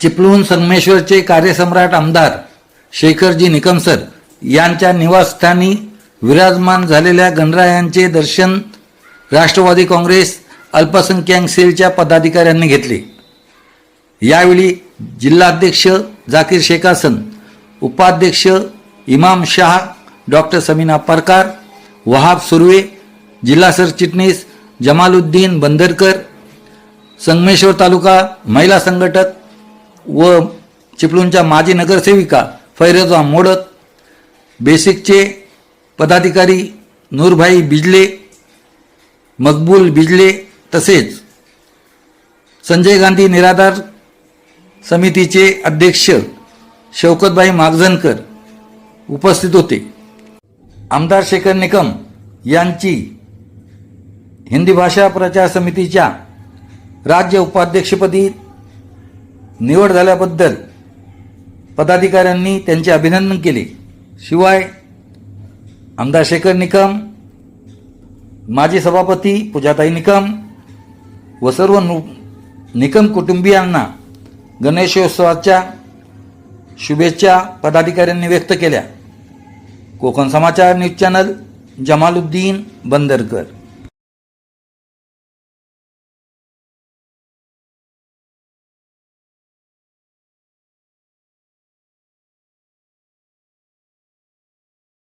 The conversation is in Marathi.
चिपळूण संगमेश्वरचे कार्यसम्राट आमदार शेखरजी निकमसर यांच्या निवासस्थानी विराजमान झालेल्या गणरायांचे दर्शन राष्ट्रवादी काँग्रेस अल्पसंख्याक सेलच्या पदाधिकाऱ्यांनी घेतले. यावेळी जिल्हाध्यक्ष जाकीर शेखासन उपाध्यक्ष इमाम शाह डॉक्टर समीना परकार वहाब सुर्वे जिल्हा सरचिटणीस जमालुद्दीन बंदरकर संगमेश्वर तालुका महिला संघटक व चिपळूणच्या माजी नगरसेविका फैरोजा मोडक बेसिकचे पदाधिकारी नूरभाई बिजले मकबूल बिजले तसेच संजय गांधी निराधार समितीचे अध्यक्ष शौकतभाई मागजनकर उपस्थित होते. आमदार शेखर निकम यांची हिंदी भाषा प्रचार समितीच्या राज्य उपाध्यक्षपदी निवड झाल्याबद्दल पदाधिकाऱ्यांनी त्यांचे अभिनंदन केले. शिवाय आमदार शेखर निकम माजी सभापती पूजाताई निकम व सर्व नु निकम कुटुंबियांना गणेशोत्सवाच्या शुभेच्छा पदाधिकाऱ्यांनी व्यक्त केल्या. Konkan Samachar news channel Jamaluddin Bandarkar.